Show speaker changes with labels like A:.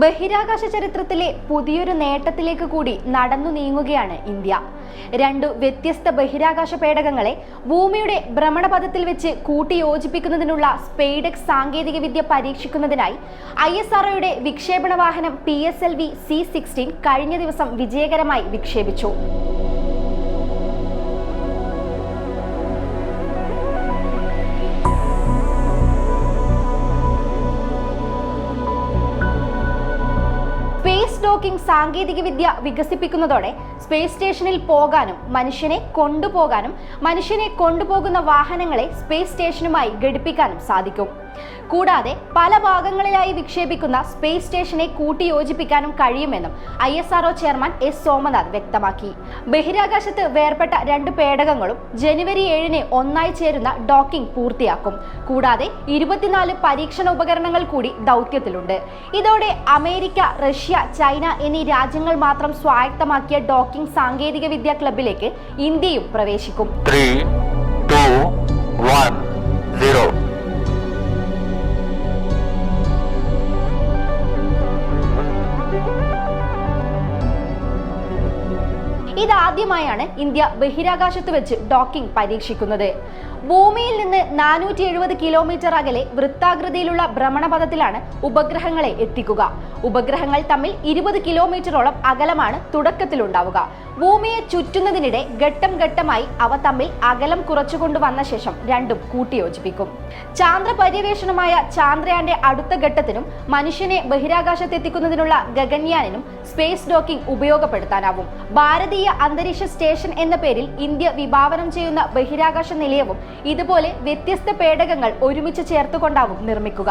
A: ബഹിരാകാശ ചരിത്രത്തിലെ പുതിയൊരു നേട്ടത്തിലേക്ക് കൂടി നടന്നു നീങ്ങുകയാണ് ഇന്ത്യ. രണ്ടു വ്യത്യസ്ത ബഹിരാകാശ പേടകങ്ങളെ ഭൂമിയുടെ ഭ്രമണപഥത്തിൽ വെച്ച് കൂട്ടിയോജിപ്പിക്കുന്നതിനുള്ള സ്പെയ്ഡെക്സ് സാങ്കേതികവിദ്യ പരീക്ഷിക്കുന്നതിനായി ഐ എസ് ആർഒയുടെ വിക്ഷേപണ വാഹനം P S L V C sixteen കഴിഞ്ഞ ദിവസം വിജയകരമായി വിക്ഷേപിച്ചു. സ്പേസ് ഡോക്കിംഗ് സാങ്കേതികവിദ്യ വികസിപ്പിക്കുന്നതോടെ സ്പേസ് സ്റ്റേഷനിൽ പോകാനും മനുഷ്യനെ കൊണ്ടുപോകാനും മനുഷ്യനെ കൊണ്ടുപോകുന്ന വാഹനങ്ങളെ സ്പേസ് സ്റ്റേഷനുമായി ഘടിപ്പിക്കാനും സാധിക്കും. കൂടാതെ പല ഭാഗങ്ങളിലായി വിക്ഷേപിക്കുന്ന സ്പേസ് സ്റ്റേഷനെ കൂട്ടിയോജിപ്പിക്കാനും കഴിയുമെന്നും I S R O chairman S Somanath വ്യക്തമാക്കി. ബഹിരാകാശത്ത് വേർപെട്ട രണ്ട് പേടകങ്ങളും ജനുവരി ഏഴിന് ഒന്നായി ചേരുന്ന ഡോക്കിംഗ് പൂർത്തിയാക്കും. കൂടാതെ ഇരുപത്തിനാല് പരീക്ഷണ ഉപകരണങ്ങൾ കൂടി ദൗത്യത്തിലുണ്ട്. ഇതോടെ അമേരിക്ക റഷ്യ ചൈന എന്നീ രാജ്യങ്ങൾ മാത്രം സ്വായത്തമാക്കിയ ഡോക്കിംഗ് സാങ്കേതിക വിദ്യാ ക്ലബിലേക്ക് ഇന്ത്യയും പ്രവേശിക്കും.
B: Three, two, one, zero.
A: ഇതാദ്യമായാണ് ഇന്ത്യ ബഹിരാകാശത്ത് വെച്ച് ഡോക്കിംഗ് പരീക്ഷിക്കുന്നത്. ഭൂമിയിൽ നിന്ന് നാനൂറ്റി എഴുപത് കിലോമീറ്റർ അകലെ വൃത്താകൃതിയിലുള്ള ഭ്രമണപഥത്തിലാണ് ഉപഗ്രഹങ്ങളെ എത്തിക്കുക. ഉപഗ്രഹങ്ങൾ തമ്മിൽ ഇരുപത് കിലോമീറ്ററോളം അകലമാണ് തുടക്കത്തിലുണ്ടാവുക. ഭൂമിയെ ചുറ്റുന്നതിനിടെ ഘട്ടം ഘട്ടമായി അവ തമ്മിൽ അകലം കുറച്ചുകൊണ്ട് വന്ന ശേഷം രണ്ടും കൂട്ടിയോജിപ്പിക്കും. ചാന്ദ്ര പര്യവേഷണമായ ചാന്ദ്രയാന്റെ അടുത്ത ഘട്ടത്തിനും മനുഷ്യനെ ബഹിരാകാശത്തെത്തിക്കുന്നതിനുള്ള ഗഗൻയാനിനും സ്പേസ് ഡോക്കിംഗ് ഉപയോഗപ്പെടുത്താനാവും. ഭാരതീയ അന്തരീക്ഷ സ്റ്റേഷൻ എന്ന പേരിൽ ഇന്ത്യ വിഭാവനം ചെയ്യുന്ന ബഹിരാകാശ നിലയവും ഇതുപോലെ വ്യത്യസ്ത പേടകങ്ങൾ ഒരുമിച്ച് ചേർത്തുകൊണ്ടാവും നിർമ്മിക്കുക.